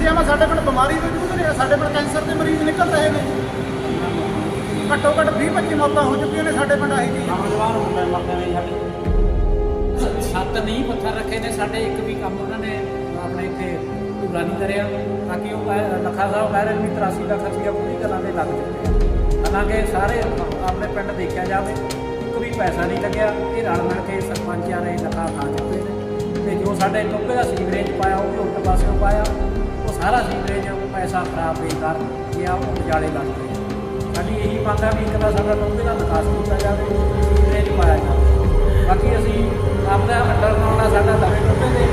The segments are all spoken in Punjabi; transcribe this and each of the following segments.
ਸਮੱਸਿਆਵਾਂ ਸਾਡੇ ਕੋਲ ਬਿਮਾਰੀ ਤੋਂ ਜੂਝ ਰਹੇ ਆ ਸਾਡੇ ਕੋਲ ਕੈਂਸਰ ਦੇ ਮਰੀਜ਼ ਨਿਕਲ ਰਹੇ ਨੇ। ਘੱਟੋ ਘੱਟ 20 25 ਮੌਤਾਂ ਹੋ ਚੁੱਕੀਆਂ ਨੇ ਸਾਡੇ ਪਿੰਡ ਆਹੀ ਚੀਜ਼ ਨੌਜਵਾਨ ਮੁੰਡੇ ਮਰਦੇ ਨੇ ਸਾਡੇ। ਸੱਤ ਨਹੀਂ ਪੱਥਰ ਰੱਖੇ ਨੇ ਸਾਡੇ, ਇੱਕ ਵੀ ਕੰਮ ਉਹਨਾਂ ਨੇ ਆਪਣੇ ਇੱਥੇ ਪੂਰਾ ਨਹੀਂ ਕਰਿਆ ਤਾਂ ਕਿ ਉਹ ਕਹਿ- ਸਾਹਿਬ ਕਹਿ ਰਹੇ ਨੇ ਵੀ 83 ਲੱਖ ਰੁਪਇਆ ਪੂਰੀ ਤਰ੍ਹਾਂ ਦੇ ਲੱਗ ਚੁੱਕੇ ਆ ਹਾਲਾਂਕਿ ਸਾਰੇ ਆਪਣੇ ਪਿੰਡ ਦੇਖਿਆ ਜਾਵੇ, ਇੱਕ ਵੀ ਪੈਸਾ ਨਹੀਂ ਲੱਗਿਆ, ਇਹ ਰਲ ਮਿਲ ਕੇ ਸਰਪੰਚਾਂ ਨੇ ਲੱਖਾ ਖਾ ਚੁੱਕੇ ਨੇ। ਤੇ ਜੋ ਸਾਡੇ ਟੋਪੇ ਦਾ ਸੀਵਰੇਜ ਪਾਇਆ, ਉਹ ਵੀ ਉਲਟ ਪਾਸਿਓਂ ਪਾਇਆ। ਉਹ ਸਾਰਾ ਸੀਵਰੇਜ ਪੈਸਾ ਖਰਾਬ ਬੇਕਾਰ ਗਿਆ ਉਹ ਉਜਾਲੇ ਲੱਗ ਗਏ। ਸਾਡੀ ਇਹੀ ਮੰਗ ਹੈ ਵੀ ਇੱਕ ਤਾਂ ਸਾਡਾ ਟੋਪੇ ਦਾ ਵਿਕਾਸ ਕੀਤਾ ਜਾਵੇ ਸੀਵਰੇਜ ਪਾਇਆ ਜਾਵੇ। ਬਾਕੀ ਅਸੀਂ ਆਪਣਾ ਅੰਡਰਗਰਾਉਂਡ ਆ, ਸਾਡਾ ਨਵੇਂ ਟੋਪੇ ਦੇ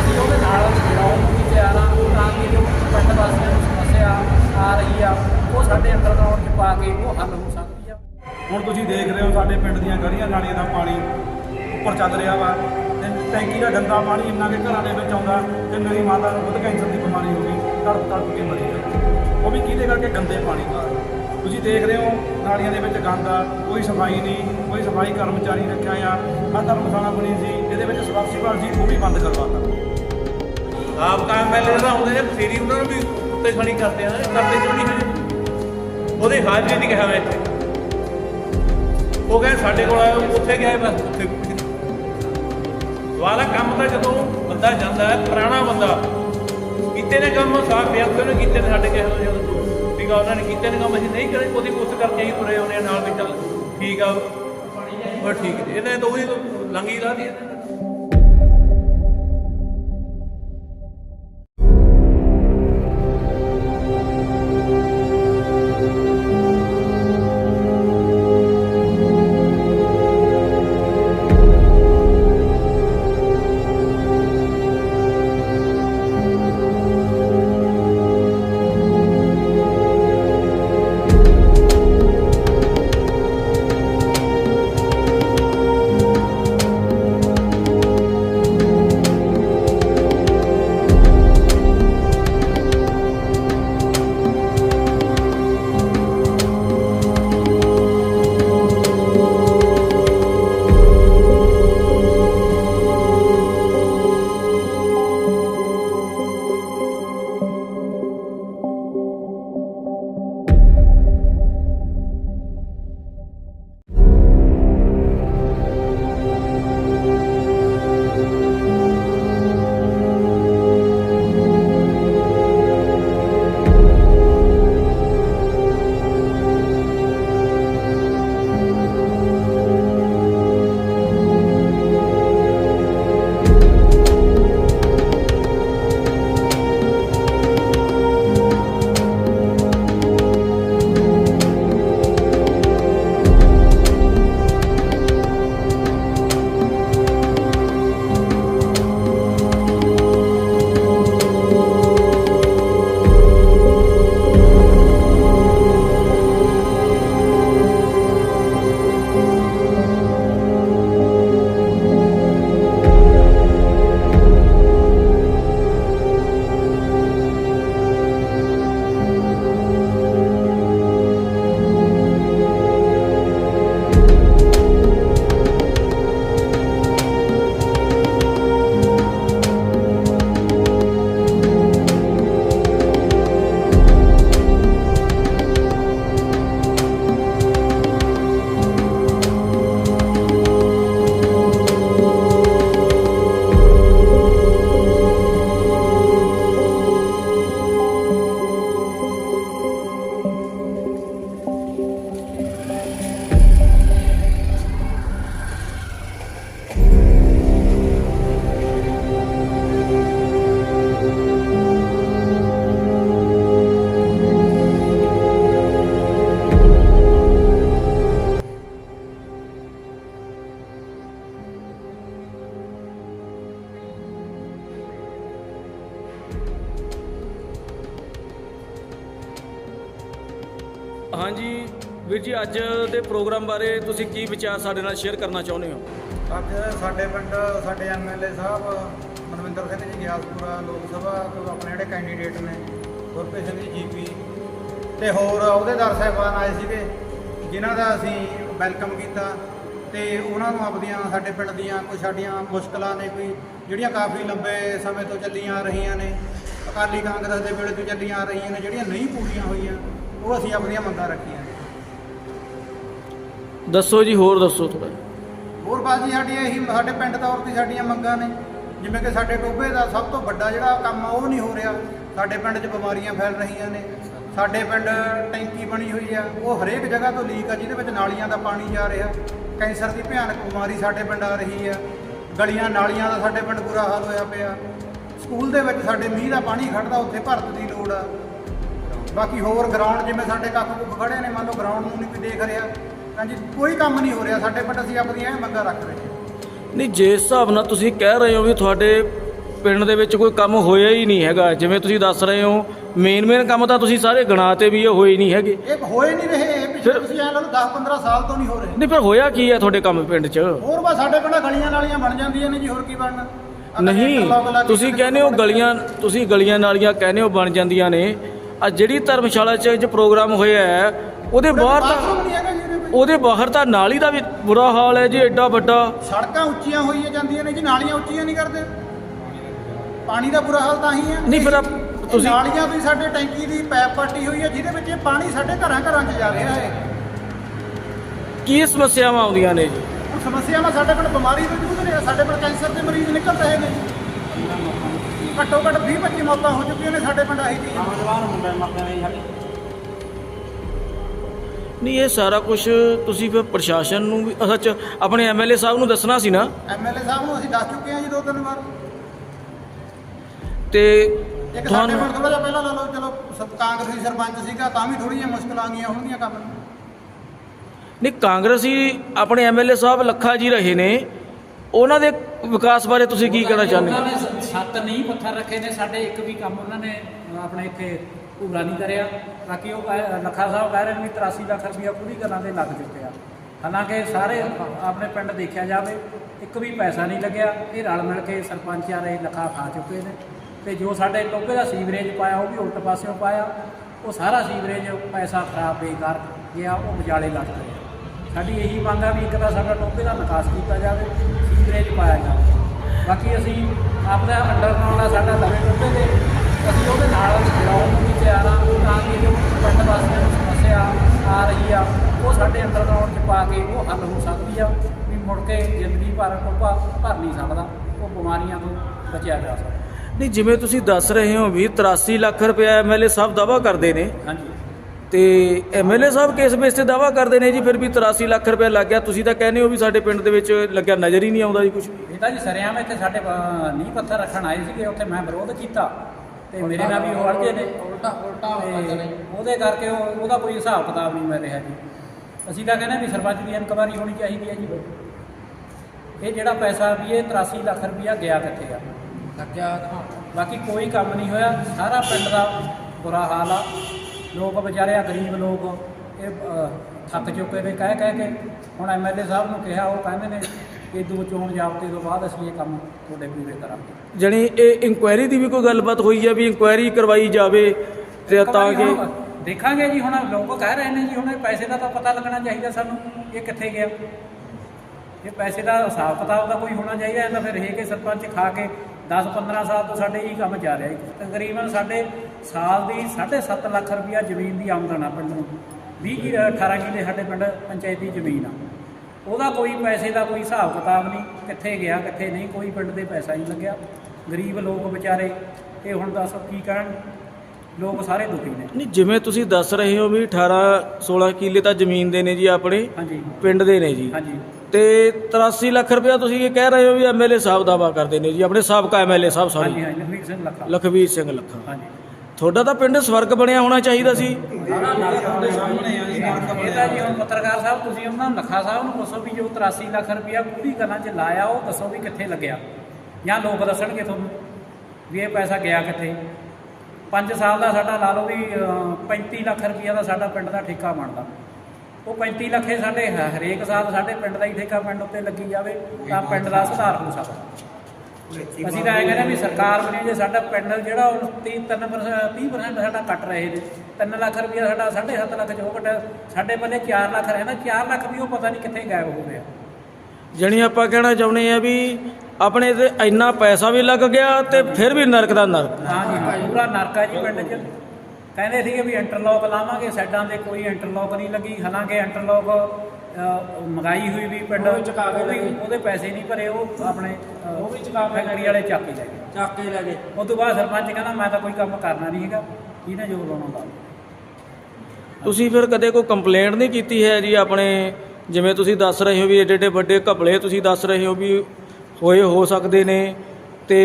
ਅਸੀਂ ਉਹਦੇ ਨਾਲ ਜੁੜਾਉਣ ਨੂੰ ਵੀ ਤਿਆਰ ਹਾਂ ਤਾਂ ਕਿ ਜੋ ਪਿੰਡ ਵਾਸੀਆਂ ਨੂੰ ਸਮੱਸਿਆ ਆ ਰਹੀ ਆ, ਉਹ ਸਾਡੇ ਅੰਡਰਗਰਾਉਂਡ 'ਚ ਪਾ ਕੇ ਉਹ ਹੱਲ ਹੋ ਸਕਦੀ ਆ। ਹੁਣ ਤੁਸੀਂ ਦੇਖ ਰਹੇ ਹੋ ਸਾਡੇ ਪਿੰਡ ਦੀਆਂ ਗਲੀਆਂ ਨਾਲੀਆਂ ਦਾ ਪਾਣੀ ਉੱਪਰ ਚੱਲ ਰਿਹਾ ਵਾ। ਤੇ ਟੈਂਕੀ ਦਾ ਗੰਦਾ ਪਾਣੀ ਇੰਨਾ ਕਿ ਘਰਾਂ ਦੇ ਵਿੱਚ ਆਉਂਦਾ ਤੇ ਮੇਰੀ ਮਾਤਾ ਨੂੰ ਖੁਦ ਕੈਂਸਰ ਦੀ ਬਿਮਾਰੀ ਹੋ ਗਈ, ਤੜਪ ਤੜਪ ਕੇ ਮਰੀ ਹੈ ਉਹ ਵੀ ਕਿਹਦੇ ਕਰਕੇ ਗੰਦੇ ਪਾਣੀ ਨਾਲ? ਤੁਸੀਂ ਦੇਖ ਰਹੇ ਹੋ, ਨਾਲੀਆਂ ਦੇ ਵਿੱਚ ਗੰਦ ਆ, ਕੋਈ ਸਫ਼ਾਈ ਨਹੀਂ, ਕੋਈ ਸਫ਼ਾਈ ਕਰਮਚਾਰੀ ਰੱਖਿਆ ਆ, ਆਹ ਧਰਮਸ਼ਾਲਾ ਬਣੀ ਸੀ, ਇਹਦੇ ਵਿੱਚ ਸਬਸਿਡੀ ਸੀ, ਉਹ ਵੀ ਬੰਦ ਕਰਵਾਤਾ। ਆਪ ਕਾ ਐਮਐਲਏ ਦਾ ਹੁੰਦੇ ਨੇ ਫੇਰੀ ਉਹਨਾਂ ਨੂੰ ਵੀ ਉੱਤੇ ਖਣੀ ਕਰਦੇ ਆ ਕਰਦੇ ਕਿਉਂ ਨਹੀਂ ਹਜੇ? ਉਹਦੀ ਹਾਜ਼ਰੀ ਨਹੀਂ ਕਿਹਾ ਮੈਂ ਇੱਥੇ। ਉਹ ਕਹਿੰਦੇ ਸਾਡੇ ਕੋਲ ਆਇਓ, ਉੱਥੇ ਗਿਆ ਬਸ ਉੱਥੇ ਵਾਲਾ ਕੰਮ ਤਾਂ ਜਦੋਂ ਬੰਦਾ ਜਾਂਦਾ ਹੈ, ਪੁਰਾਣਾ ਬੰਦਾ, ਕੀਤੇ ਨੇ ਕੰਮ, ਸਾਫ਼ ਪਿਆ, ਉਹਨੇ ਕੀਤੇ ਨੇ ਸਾਡੇ ਕਿਸੇ ਨੂੰ ਜਦੋਂ ਠੀਕ ਆ, ਉਹਨਾਂ ਨੇ ਕੀਤੇ ਨੇ ਕੰਮ, ਅਸੀਂ ਨਹੀਂ ਕਰੇ, ਉਹਦੀ ਕੋਸ਼ਿਸ਼ ਕਰਕੇ ਹੀ ਤੁਰੇ ਆਉਨੇ ਨਾਲ ਵੀ ਚੱਲ, ਠੀਕ ਆ ਉਹ ਠੀਕ ਜੀ। ਇਹਨੇ ਤਾਂ ਉਹੀ ਲੰਗੀ ਲਾ ਦੀ ਹਾਂਜੀ, ਵੀਰ ਜੀ, ਅੱਜ ਦੇ ਪ੍ਰੋਗਰਾਮ ਬਾਰੇ ਤੁਸੀਂ ਕੀ ਵਿਚਾਰ ਸਾਡੇ ਨਾਲ ਸ਼ੇਅਰ ਕਰਨਾ ਚਾਹੁੰਦੇ ਹੋ? ਅੱਜ ਸਾਡੇ ਪਿੰਡ, ਸਾਡੇ ਐਮਐਲਏ ਸਾਹਿਬ, ਮਨਵਿੰਦਰ ਸਿੰਘ ਜੀ, ਗਿਆਸਪੁਰਾ ਲੋਕ ਸਭਾ ਤੋਂ ਆਪਣੇ ਜਿਹੜੇ ਕੈਂਡੀਡੇਟ ਨੇ, ਗੁਰਪ੍ਰੀਤ ਸਿੰਘ ਜੀ, ਜੀਪੀ ਤੇ ਹੋਰ ਅਹੁਦੇਦਾਰ ਸਾਹਿਬਾਨ ਆਏ ਸੀਗੇ, ਜਿਨ੍ਹਾਂ ਦਾ ਅਸੀਂ ਵੈਲਕਮ ਕੀਤਾ ਤੇ ਉਹਨਾਂ ਨੂੰ ਆਪਦੀਆਂ ਸਾਡੇ ਪਿੰਡ ਦੀਆਂ ਕੁਝ ਸਾਡੀਆਂ ਮੁਸ਼ਕਲਾਂ ਨੇ, ਕੋਈ ਜਿਹੜੀਆਂ ਕਾਫੀ ਲੰਬੇ ਸਮੇਂ ਤੋਂ ਚੱਲੀਆਂ ਆ ਰਹੀਆਂ ਨੇ, ਅਕਾਲੀ ਕਾਂਗਰਸ ਦੇ ਵੇਲੇ ਤੋਂ ਚੱਲੀਆਂ ਆ ਰਹੀਆਂ ਨੇ, ਜਿਹੜੀਆਂ ਨਹੀਂ ਪੂਰੀਆਂ ਹੋਈਆਂ ਉਹ ਅਸੀਂ ਆਪਣੀਆਂ ਮੰਗਾਂ ਰੱਖੀਆਂ। ਦੱਸੋ ਜੀ ਹੋਰ ਦੱਸੋ ਥੋੜਾ ਹੋਰ ਬਾਜੀ ਸਾਡੀਆਂ ਇਹੀ ਸਾਡੇ ਪਿੰਡ ਤੌਰ ਤੇ ਸਾਡੀਆਂ ਮੰਗਾਂ ਨੇ। ਜਿਵੇਂ ਕਿ ਸਾਡੇ ਟੋਬੇ ਦਾ ਸਭ ਤੋਂ ਵੱਡਾ ਜਿਹੜਾ ਕੰਮ ਆ ਉਹ ਨਹੀਂ ਹੋ ਰਿਹਾ। ਸਾਡੇ ਪਿੰਡ 'ਚ ਬਿਮਾਰੀਆਂ ਫੈਲ ਰਹੀਆਂ ਨੇ। ਸਾਡੇ ਪਿੰਡ ਟੈਂਕੀ ਬਣੀ ਹੋਈ ਆ। ਉਹ ਹਰੇਕ ਜਗ੍ਹਾ ਤੋਂ ਲੀਕ ਆ ਜਿਹਦੇ ਵਿੱਚ ਨਾਲੀਆਂ ਦਾ ਪਾਣੀ ਜਾ ਰਿਹਾ। ਕੈਂਸਰ ਦੀ ਭਿਆਨਕ ਬਿਮਾਰੀ ਸਾਡੇ ਪਿੰਡ ਆ ਰਹੀ ਆ। ਗਲੀਆਂ ਨਾਲੀਆਂ ਦਾ ਸਾਡੇ ਪਿੰਡ ਬੁਰਾ ਹਾਲ ਹੋਇਆ ਪਿਆ। ਸਕੂਲ ਦੇ ਵਿੱਚ ਸਾਡੇ ਮੀਂਹ ਦਾ ਪਾਣੀ ਖੜਦਾ ਉੱਥੇ ਭਰਤ ਦੀ ਲੋੜ ਆ। ਬਾਕੀ ਹੋਰ ਗਰਾਊਂਡ ਜਿਵੇਂ ਸਾਡੇ ਕੱਖ ਕੁੱਖ ਖੜੇ ਨੇ ਮੰਨ ਲਓ ਗਰਾਊਂਡ ਨੂੰ ਨਹੀਂ ਕੋਈ ਦੇਖ ਰਿਹਾ ਹਾਂਜੀ ਕੋਈ ਕੰਮ ਨਹੀਂ ਹੋ ਰਿਹਾ ਸਾਡੇ ਪਿੰਡ ਅਸੀਂ ਆਪਣੀਆਂ ਇਹ ਮੰਗਾਂ ਰੱਖ ਰਹੇ ਹਾਂ। ਨਹੀਂ ਜਿਸ ਹਿਸਾਬ ਨਾਲ ਤੁਸੀਂ ਕਹਿ ਰਹੇ ਹੋ ਵੀ ਤੁਹਾਡੇ ਪਿੰਡ ਦੇ ਵਿੱਚ ਕੋਈ ਕੰਮ ਹੋਇਆ ਹੀ ਨਹੀਂ ਹੈਗਾ ਜਿਵੇਂ ਤੁਸੀਂ ਦੱਸ ਰਹੇ ਹੋ ਮੇਨ ਮੇਨ ਕੰਮ ਤਾਂ ਤੁਸੀਂ ਸਾਰੇ ਗਣਾ ਤੇ ਵੀ ਇਹ ਹੋਏ ਨਹੀਂ ਹੈਗੇ। ਇਹ ਹੋਏ ਨਹੀਂ ਰਹੇ ਇਹ ਫਿਰ- ਤੁਸੀਂ ਐ ਲਾ ਲਓ 10 15 ਸਾਲ ਤੋਂ ਨਹੀਂ ਹੋ ਰਹੇ। ਨਹੀਂ ਪਰ ਹੋਇਆ ਕੀ ਹੈ ਤੁਹਾਡੇ ਕੰਮ ਪਿੰਡ 'ਚ? ਹੋਰ ਬਸ ਸਾਡੇ ਪਿੰਡ ਗਲੀਆਂ ਨਾਲੀਆਂ ਬਣ ਜਾਂਦੀਆਂ ਨੇ ਜੀ ਹੋਰ ਕੀ ਬਣਨਾ? ਨਹੀਂ interlock ਲਾ ਕੇ ਤੁਸੀਂ ਕਹਿੰਦੇ ਹੋ ਗਲੀਆਂ ਤੁਸੀਂ ਗਲੀਆਂ ਨਾਲੀਆਂ ਕਹਿੰਦੇ ਹੋ ਬਣ ਜਾਂਦੀਆਂ ਨੇ ਆ ਜਿਹੜੀ ਧਰਮਸ਼ਾਲਾ 'ਚ ਜੋ ਪ੍ਰੋਗਰਾਮ ਹੋਇਆ ਹੈ ਉਹਦੇ ਬਾਹਰ ਤਾਂ। ਉਹਦੇ ਬਾਹਰ ਤਾਂ ਨਾਲੀ ਦਾ ਵੀ ਬੁਰਾ ਹਾਲ ਹੈ ਜੀ ਐਡਾ ਵੱਡਾ। ਸੜਕਾਂ ਉੱਚੀਆਂ ਹੋਈਆਂ ਜਾਂਦੀਆਂ ਨੇ ਜੀ ਨਾਲੀਆਂ ਉੱਚੀਆਂ ਨਹੀਂ ਕਰਦੇ। ਪਾਣੀ ਦਾ ਬੁਰਾ ਹਾਲ ਤਾਂ ਹੀ ਹੈ। ਨਹੀਂ ਫਿਰ ਤੁਸੀਂ- ਨਾਲੀਆਂ ਵੀ ਸਾਡੇ ਟੈਂਕੀ ਦੀ ਪੈਪ ਪੱਟੀ ਹੋਈ ਹੈ ਜਿਹਦੇ ਵਿੱਚ ਇਹ ਪਾਣੀ ਸਾਡੇ ਘਰਾਂ ਘਰਾਂ 'ਚ ਜਾ ਰਿਹਾ ਹੈ। ਕੀ ਸਮੱਸਿਆਵਾਂ ਆਉਂਦੀਆਂ ਨੇ ਜੀ? ਸਮੱਸਿਆਵਾਂ ਸਾਡੇ ਕੋਲ ਬਿਮਾਰੀ ਤੋਂ ਜੂਝ ਆ ਸਾਡੇ ਕੋਲ ਕੈਂਸਰ ਦੇ ਮਰੀਜ਼ ਨਿਕਲ ਰਹੇ ਨੇ ਘੱਟੋ ਘੱਟ 20 25 ਮੌਤਾਂ ਹੋ ਚੁੱਕੀਆਂ ਨੇ ਸਾਡੇ ਪਿੰਡ ਆਹੀ ਚੀਜ਼। ਨੌਜਵਾਨ ਮੁੰਡੇ ਮਰਦੇ ਨੇ ਜੀ ਸਾਡੇ ਨਹੀਂ ਇਹ ਸਾਰਾ ਕੁਝ ਤੁਸੀਂ ਫਿਰ ਪ੍ਰਸ਼ਾਸਨ ਨੂੰ ਵੀ ਸੱਚ ਆਪਣੇ ਐਮਐਲਏ ਸਾਹਿਬ ਨੂੰ ਦੱਸਣਾ ਸੀ ਨਾ। ਐਮਐਲਏ ਸਾਹਿਬ ਨੂੰ ਅਸੀਂ ਦੱਸ ਚੁੱਕੇ ਹਾਂ ਜੀ ਦੋ ਤਿੰਨ ਵਾਰ। ਤੇ ਇੱਕ ਸਾਡੇ ਤੁਹਾਨੂੰ ਥੋੜਾ ਜਿਹਾ ਪਹਿਲਾਂ ਲਾ ਲਓ ਚਲੋ ਸ- ਕਾਂਗਰਸੀ ਸਰਪੰਚ ਸੀਗਾ ਤਾਂ ਵੀ ਥੋੜ੍ਹੀਆਂ ਮੁਸ਼ਕਲਾਂ ਆ ਗਈਆਂ ਹੋਣਗੀਆਂ ਕੰਮ ਨੂੰ। ਨਹੀਂ ਕਾਂਗਰਸੀ ਆਪਣੇ ਐਮਐਲਏ ਸਾਹਿਬ ਲੱਖਾ ਜੀ ਰਹੇ ਨੇ। ਉਹਨਾਂ ਦੇ ਵਿਕਾਸ ਬਾਰੇ ਤੁਸੀਂ ਕੀ ਕਹਿਣਾ ਚਾਹੁੰਦੇ ਉਹਨਾਂ ਹੋ ਨੇ ਸ- ਸੱਤ ਨਹੀਂ ਪੱਥਰ ਰੱਖੇ ਨੇ ਸਾਡੇ ਇੱਕ ਵੀ ਕੰਮ ਉਹਨਾਂ ਨੇ ਆਪਣੇ ਇੱਥੇ ਪੂਰਾ ਨਹੀਂ ਕਰਿਆ। ਬਾਕੀ ਉਹ ਕਹਿ- ਲੱਖਾ ਸਾਹਿਬ ਕਹਿ ਰਹੇ ਨੇ ਵੀ 83 ਲੱਖ ਰੁਪਇਆ ਪੂਰੀ ਗੱਲਾਂ ਦੇ ਲੱਗ ਚੁੱਕੇ ਆ ਹਾਲਾਂਕਿ ਸਾਰੇ ਆਪਣੇ ਪਿੰਡ ਦੇਖਿਆ ਜਾਵੇ ਇੱਕ ਵੀ ਪੈਸਾ ਨਹੀਂ ਲੱਗਿਆ ਇਹ ਰਲ ਮਿਲ ਕੇ ਸਰਪੰਚਾਂ ਦੇ ਲੱਖਾ ਖਾ ਚੁੱਕੇ ਨੇ। ਤੇ ਜੋ ਸਾਡੇ ਟੋਭੇ ਦਾ ਸੀਵਰੇਜ ਪਾਇਆ ਉਹ ਵੀ ਉਲਟ ਪਾਸਿਓਂ ਪਾਇਆ ਉਹ ਸਾਰਾ ਸੀਵਰੇਜ ਪੈਸਾ ਖਰਾਬ ਬੇਕਾਰ ਗਿਆ ਉਹ ਵਿਚਾਲੇ ਲੱਗ ਗਿਆ ਸਾਡੀ ਇਹੀ ਮੰਗ ਆ ਵੀ ਇੱਕ ਤਾਂ ਸਾਡਾ ਟੋਭੇ ਦਾ ਨਿਕਾਸ ਕੀਤਾ ਜਾਵੇ ਸੀਵਰੇਜ ਪਾਇਆ ਜਾਵੇ। ਬਾਕੀ ਅਸੀਂ ਆਪਦਾ ਅੰਡਰਗਰਾਉਂਡ ਦਾ ਸਾਡਾ ਲਵੇ ਟੋਭੇ ਦੇ ਅਸੀਂ ਉਹਦੇ ਨਾਲ ਨੂੰ ਵੀ ਤਿਆਰ ਆ ਤਾਂ ਕਿ ਜੋ ਪਿੰਡ ਵਾਸੀਆਂ ਨੂੰ ਸਮੱਸਿਆ ਆ ਰਹੀ ਆ ਉਹ ਸਾਡੇ ਅੰਡਰਗਰਾਉਂਡ 'ਚ ਪਾ ਕੇ ਉਹ ਹੱਲ ਹੋ ਸਕਦੀ ਆ ਵੀ ਮੁੜ ਕੇ ਜ਼ਿੰਦਗੀ ਭਰ ਟੋਭਾ ਭਰ ਨਹੀਂ ਸਕਦਾ ਉਹ ਬਿਮਾਰੀਆਂ ਤੋਂ ਬਚਿਆ ਜਾ ਸਕਦਾ। ਨਹੀਂ ਜਿਵੇਂ ਤੁਸੀਂ ਦੱਸ ਰਹੇ ਹੋ ਵੀ 83 ਲੱਖ ਰੁਪਇਆ ਐਮਐਲਏ ਸਾਹਿਬ ਦਾਵਾ ਕਰਦੇ ਨੇ। ਹਾਂਜੀ। ਤੇ ਐਮਐਲਏ ਸਾਹਿਬ ਕਿਸ ਬੇਸ ਤੇ ਦਾਵਾ ਕਰਦੇ ਨੇ ਜੀ ਫਿਰ ਵੀ 83 ਲੱਖ ਰੁਪਇਆ ਲੱਗ ਗਿਆ। ਤੁਸੀਂ ਤਾਂ ਕਹਿੰਦੇ ਹੋ ਵੀ ਸਾਡੇ ਪਿੰਡ ਦੇ ਵਿੱਚ ਲੱਗਿਆ ਨਜ਼ਰ ਹੀ ਨਹੀਂ ਆਉਂਦਾ ਜੀ ਕੁਝ ਇਹ ਤਾਂ ਜੀ ਸਰਿਆਮ ਇੱਥੇ ਸਾਡੇ ਨੀਂਹ ਪੱਥਰ ਰੱਖਣ ਆਏ ਸੀਗੇ ਉੱਥੇ ਮੈਂ ਵਿਰੋਧ ਕੀਤਾ। ਤੇ ਮੇਰੇ ਨਾਲ ਵੀ ਉਹ ਅੜਦੇ ਨੇ। ਉਲਟਾ ਉਲਟਾ ਉਹਦੇ ਕਰਕੇ ਉਹ- ਉਹਦਾ ਕੋਈ ਹਿਸਾਬ ਕਿਤਾਬ ਨਹੀਂ ਮਿਲ ਰਿਹਾ ਜੀ। ਅਸੀਂ ਤਾਂ ਕਹਿੰਦੇ ਵੀ ਸਰਪੰਚ ਦੀ ਇਨਕੁਆਇਰੀ ਹੋਣੀ ਚਾਹੀਦੀ ਹੈ ਜੀ। ਇਹ ਜਿਹੜਾ ਪੈਸਾ ਵੀ ਇਹ 83 ਲੱਖ ਰੁਪਇਆ ਗਿਆ ਕਿੱਥੇ ਆ? ਲੱਗਿਆ ਬਾਕੀ ਕੋਈ ਕੰਮ ਨਹੀਂ ਹੋਇਆ। ਸਾਰਾ ਪਿੰਡ ਦਾ ਬੁਰਾ ਹਾਲ ਆ। ਲੋਕ ਵਿਚਾਰੇ ਆ ਗਰੀਬ ਲੋਕ ਇਹ ਥੱਕ ਚੁੱਕੇ ਨੇ ਕਹਿ ਕਹਿ ਕੇ ਹੁਣ ਐਮਐਲਏ ਸਾਹਿਬ ਨੂੰ ਕਿਹਾ ਉਹ ਕਹਿੰਦੇ ਨੇ ਕਿ ਦੋ ਚੋਣ ਜਾਬਤੇ ਤੋਂ ਬਾਅਦ ਅਸੀਂ ਇਹ ਕੰਮ ਤੁਹਾਡੇ ਪੂਰੇ ਕਰਾਂਗੇ। ਜਣੀ ਇਹ ਇਨਕੁਆਇਰੀ ਦੀ ਵੀ ਕੋਈ ਗੱਲਬਾਤ ਹੋਈ ਹੈ ਵੀ ਇਨਕੁਆਇਰੀ ਕਰਵਾਈ ਜਾਵੇ ਤੇ ਤਾਂ ਕਿ ਦੇਖਾਂਗੇ ਜੀ ਹੁਣ ਲੋਕ ਕਹਿ ਰਹੇ ਨੇ ਜੀ ਹੁਣ ਇਹ ਪੈਸੇ ਦਾ ਤਾਂ ਪਤਾ ਲੱਗਣਾ ਚਾਹੀਦਾ ਸਾਨੂੰ ਇਹ ਕਿੱਥੇ ਗਿਆ? ਇਹ ਪੈਸੇ ਦਾ ਹਿਸਾਬ ਕਿਤਾਬ ਦਾ ਕੋਈ ਹੋਣਾ ਚਾਹੀਦਾ ਇਹ ਤਾਂ ਫਿਰ ਇਹ ਕਿ ਸਰਪੰਚ ਖਾ ਕੇ 10 15 ਸਾਲ ਤੋਂ ਸਾਡੇ ਇਹੀ ਕੰਮ ਚੱਲ ਰਿਹਾ ਤਕਰੀਬਨ ਸਾਡੇ ਸਾਲ ਦੀ 7.5 ਲੱਖ ਰੁਪਇਆ ਜ਼ਮੀਨ ਦੀ ਆਮਦਨ ਆ ਪਿੰਡ ਨੂੰ। 20 ਕੀ 18 ਕਿੱਲੇ ਸਾਡੇ ਪਿੰਡ ਪੰਚਾਇਤੀ ਜ਼ਮੀਨ ਆ। ਉਹਦਾ ਕੋਈ ਪੈਸੇ ਦਾ ਕੋਈ ਹਿਸਾਬ ਕਿਤਾਬ ਨਹੀਂ ਕਿੱਥੇ ਗਿਆ ਕਿੱਥੇ ਨਹੀਂ ਕੋਈ ਪਿੰਡ ਦੇ ਪੈਸਾ ਨਹੀਂ ਲੱਗਿਆ। ਗਰੀਬ ਲੋਕ ਵਿਚਾਰੇ ਇਹ ਹੁਣ ਦੱਸੋ ਕੀ ਕਹਿਣ? ਲੋਕ ਸਾਰੇ ਦੁਖੀ ਨੇ। ਨਹੀਂ ਜਿਵੇਂ ਤੁਸੀਂ ਦੱਸ ਰਹੇ ਹੋ ਵੀ 18 16 ਕਿੱਲੇ ਤਾਂ ਜ਼ਮੀਨ ਦੇ ਨੇ ਜੀ ਆਪਣੇ ਹਾਂਜੀ। ਪਿੰਡ ਦੇ ਨੇ ਜੀ। ਹਾਂਜੀ। ਤੇ 83 ਲੱਖ ਰੁਪਇਆ ਤੁਸੀਂ ਇਹ ਕਹਿ ਰਹੇ ਹੋ ਵੀ ਐਮਐਲਏ ਸਾਹਿਬ ਦਾਵਾ ਕਰਦੇ ਨੇ ਜੀ ਆਪਣੇ ਸਾਬਕਾ ਐਮਐਲਏ ਸਾਹਿਬ ਹਾਂਜੀ ਸੌਰੀ ਹਾਂਜੀ ਲਖਵੀਰ ਸਿੰਘ ਲੱਖਾ। ਲਖਵੀਰ ਸਿੰਘ ਲੱਖਾ। ਹਾਂਜੀ। ਤੁਹਾਡਾ ਤਾਂ ਪਿੰਡ ਸਵਰਗ ਬਣਿਆ ਹੋਣਾ ਚਾਹੀਦਾ ਸੀ। ਇਹ ਤਾਂ ਜੀ ਹੁਣ ਪੱਤਰਕਾਰ ਸਾਹਿਬ ਤੁਸੀਂ ਉਹਨਾਂ ਨੂੰ ਲੱਖਾ ਸਾਹਿਬ ਨੂੰ ਪੁੱਛੋ ਵੀ ਜੋ 83 ਲੱਖ ਰੁਪਇਆ ਪੂਰੀ ਗੱਲਾਂ 'ਚ ਲਾਇਆ ਉਹ ਦੱਸੋ ਵੀ ਕਿੱਥੇ ਲੱਗਿਆ। ਜਾਂ ਲੋਕ ਦੱਸਣਗੇ ਤੁਹਾਨੂੰ ਵੀ ਇਹ ਪੈਸਾ ਗਿਆ ਕਿੱਥੇ। 5 ਸਾਲ ਦਾ ਸਾਡਾ ਲਾ ਲਓ ਵੀ ਅਹ, 35 ਲੱਖ ਰੁਪਇਆ ਦਾ ਸਾਡਾ ਪਿੰਡ ਦਾ ਠੇਕਾ ਬਣਦਾ। ਉਹ 35 ਲੱਖੇ ਸਾਡੇ ਹਰੇਕ ਸਾਲ ਸਾਡੇ ਪਿੰਡ ਦਾ ਹੀ ਠੇਕਾ ਪਿੰਡ ਉੱਤੇ ਲੱਗੀ ਜਾਵੇ ਤਾਂ ਪਿੰਡ ਦਾ ਸੁਧਾਰ ਹੋ ਸਕਦਾ। ਅਸੀਂ ਤਾਂ ਇਹ ਕਹਿੰਦੇ ਵੀ ਸਰਕਾਰ ਬਣੀ ਜੇ ਸਾਡਾ ਪਿੰਡ ਜਿਹੜਾ ਉਹ 3% 30% ਸਾਡਾ ਕੱਟ ਰਹੇ ਨੇ। 3 ਲੱਖ ਰੁਪਇਆ ਸਾਡਾ 7.5 ਲੱਖ ਜੋ ਕੱਟ ਸਾਡੇ ਪੱਲੇ 4 ਲੱਖ ਰਹਿੰਦਾ 4 ਲੱਖ ਵੀ ਉਹ ਪਤਾ ਨਹੀਂ ਕਿੱਥੇ ਗਾਇਬ ਹੋ ਗਿਆ ਜਣੀ ਆਪਾਂ ਕਹਿਣਾ ਚਾਹੁੰਦੇ ਆ ਵੀ ਆਪਣੇ ਤੇ ਇੰਨਾ ਪੈਸਾ ਵੀ ਲੱਗ ਗਿਆ ਤੇ ਫਿਰ ਵੀ ਨਰਕ ਦਾ ਨਰਕ। ਹਾਂ ਜੀ ਹਾਂ, ਪੂਰਾ ਨਰਕਾ ਜੀ ਪਿੰਡ 'ਚ। ਕਹਿੰਦੇ ਸੀਗੇ ਵੀ ਇੰਟਰਲੌਕ ਲਾਵਾਂਗੇ ਸਾਈਡਾਂ ਤੇ ਕੋਈ ਇੰਟਰਲੌਕ ਨਹੀਂ ਲੱਗੀ। ਹਾਲਾਂਕਿ ਇੰਟਰਲੌਕ ਅ, ਮੰਗਾਈ ਹੋਈ ਵੀ ਪਿੰਡ ਉਹ ਵੀ ਚੁਕਾ ਕੇ ਉਹ ਵੀ- ਲੈ ਗਏ। ਉਹਦੇ ਪੈਸੇ ਨਹੀਂ ਭਰੇ ਉਹ ਆਪਣੇ ਉਹ ਵੀ ਚੁਕਾ ਕੇ ਲੈ ਫੈਕਟਰੀ। ਵਾਲੇ ਚੱਕ ਕੇ ਲੈ ਗਏ। ਚੱਕ ਕੇ ਲੈ ਗਏ। ਉਸ ਤੋਂ ਬਾਅਦ ਸਰਪੰਚ ਕਹਿੰਦਾ ਮੈਂ ਤਾਂ ਕੋਈ ਕੰਮ ਕਰਨਾ ਨਹੀਂ ਹੈਗਾ ਇਹਨੇ ਜੋ ਲਾਉਣਾ ਲਾ ਤੁਸੀਂ ਫਿਰ ਕਦੇ ਕੋਈ ਕੰਪਲੇਂਟ ਨਹੀਂ ਕੀਤੀ ਹੈ ਜੀ ਆਪਣੇ ਜਿਵੇਂ ਤੁਸੀਂ ਦੱਸ ਰਹੇ ਹੋ ਵੀ ਏਡੇ ਏਡੇ ਵੱਡੇ ਘਪਲੇ ਤੁਸੀਂ ਦੱਸ ਰਹੇ ਹੋ ਵੀ ਹੋਏ ਹੋ ਸਕਦੇ ਨੇ ਤੇ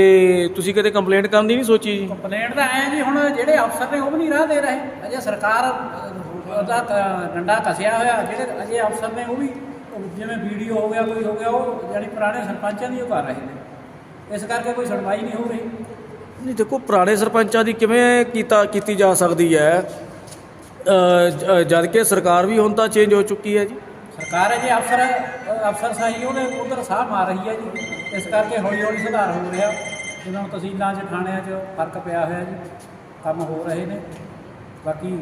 ਤੁਸੀਂ ਕਦੇ ਕੰਪਲੇਂਟ ਕਰਨ ਦੀ ਨਹੀਂ ਸੋਚੀ ਜੀ? ਕੰਪਲੇਂਟ ਤਾਂ ਆਇਆ ਜੀ ਹੁਣ ਜਿਹੜੇ ਅਫਸਰ ਨੇ ਉਹ ਵੀ ਨਹੀਂ ਰਾਹ ਦੇ ਰਹੇ। ਅਜੇ ਸਰਕਾਰ ਉਹਦਾ ਡੰਡਾ ਕਸਿਆ ਹੋਇਆ ਜਿਹੜੇ ਅਜੇ ਅਫਸਰ ਨੇ ਉਹ ਵੀ ਜਿਵੇਂ ਵੀਡੀਓ ਹੋ ਗਿਆ ਕੋਈ ਹੋ ਗਿਆ ਉਹ ਜਾਨੀ ਪੁਰਾਣੇ ਸਰਪੰਚਾਂ ਦੀ ਉਹ ਕਰ ਰਹੇ ਨੇ। ਇਸ ਕਰਕੇ ਕੋਈ ਸੁਣਵਾਈ ਨਹੀਂ ਹੋ ਰਹੀ। ਨਹੀਂ ਦੇਖੋ ਪੁਰਾਣੇ ਸਰਪੰਚਾਂ ਦੀ ਕਿਵੇਂ ਕੀਤਾ ਕੀਤੀ ਜਾ ਸਕਦੀ ਹੈ? ਜਦ ਕਿ ਸਰਕਾਰ ਵੀ ਹੁਣ ਤਾਂ ਚੇਂਜ ਹੋ ਚੁੱਕੀ ਹੈ ਜੀ। ਸਰਕਾਰ ਹੈ ਜੀ ਅਫਸਰ ਅਫਸਰ ਸਾਹੀ ਉਹਨੇ ਉਧਰ ਸਾਹ ਮਾਰ ਰਹੀ ਹੈ ਜੀ। ਇਸ ਕਰਕੇ ਹੌਲੀ ਹੌਲੀ ਸੁਧਾਰ ਹੋ ਰਿਹਾ। ਜਿਵੇਂ ਤਹਿਸੀਲਾਂ 'ਚ ਥਾਣਿਆਂ 'ਚ ਫ਼ਰਕ ਪਿਆ ਹੋਇਆ ਜੀ। ਕੰਮ ਹੋ ਰਹੇ ਨੇ। ਬਾਕੀ